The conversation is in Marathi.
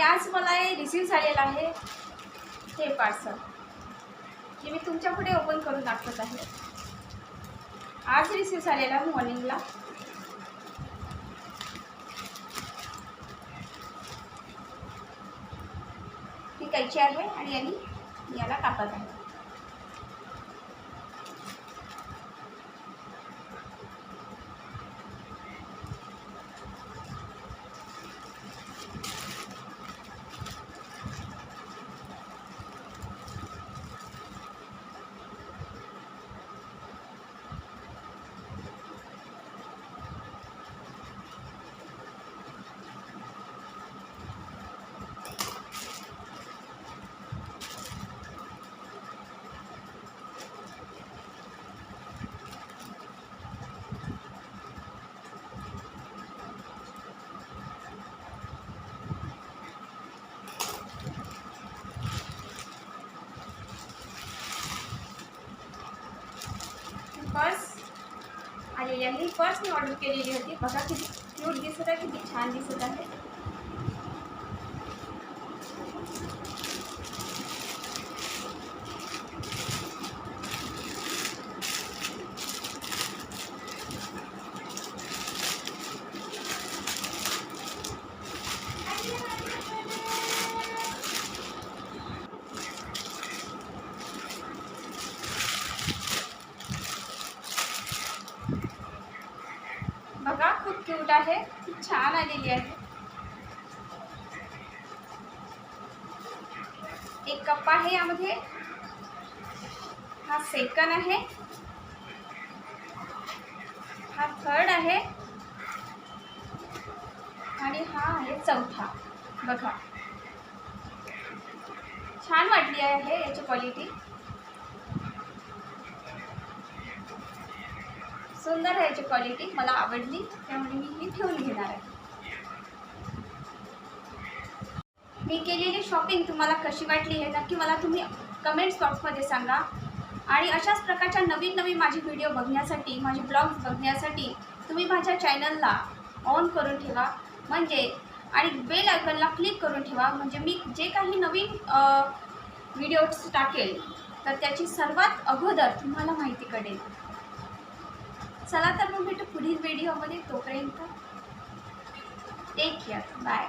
आणि आज मला हे रिसीव झालेलं आहे. हे पार्सल जे मी तुमच्यापुढे ओपन करून दाखवत आहे. आज रिसीव झालेला आहे मॉर्निंगला ही कैची आहे आणि यांनी याला कापत आहे. आलेली आहे ही मी ऑर्डर केलेली होती बघा किती क्यूट दिसत आहे किती छान दिसत आहे बघा खूप क्यूट आहे. खूप छान आलेली आहे. एक कप आहे यामध्ये. हा सेकंड आहे. हा थर्ड आहे. आणि हा आहे चौथा. बघा. छान वाटली आहे याची क्वालिटी सुंदर आहे याची क्वालिटी मला आवडली त्यामुळे मी ही ठेवून घेणार आहे. मी केलेली शॉपिंग तुम्हाला कशी वाटली हे नक्की मला तुम्ही कमेंट्स बॉक्समध्ये सांगा. आणि अशाच प्रकारच्या नवीन नवीन माझे व्हिडिओ बघण्यासाठी माझे ब्लॉग्स बघण्यासाठी तुम्ही माझ्या चॅनलला ऑन करून ठेवा. म्हणजे आणि बेल आयकनला क्लिक करून ठेवा. म्हणजे मी जे काही नवीन व्हिडिओज टाकेल तर त्याची सर्वात अगोदर तुम्हाला माहिती कळेल. चला तर मग भेटू पुढील व्हिडिओमध्ये तोपर्यंत टेक केअर बाय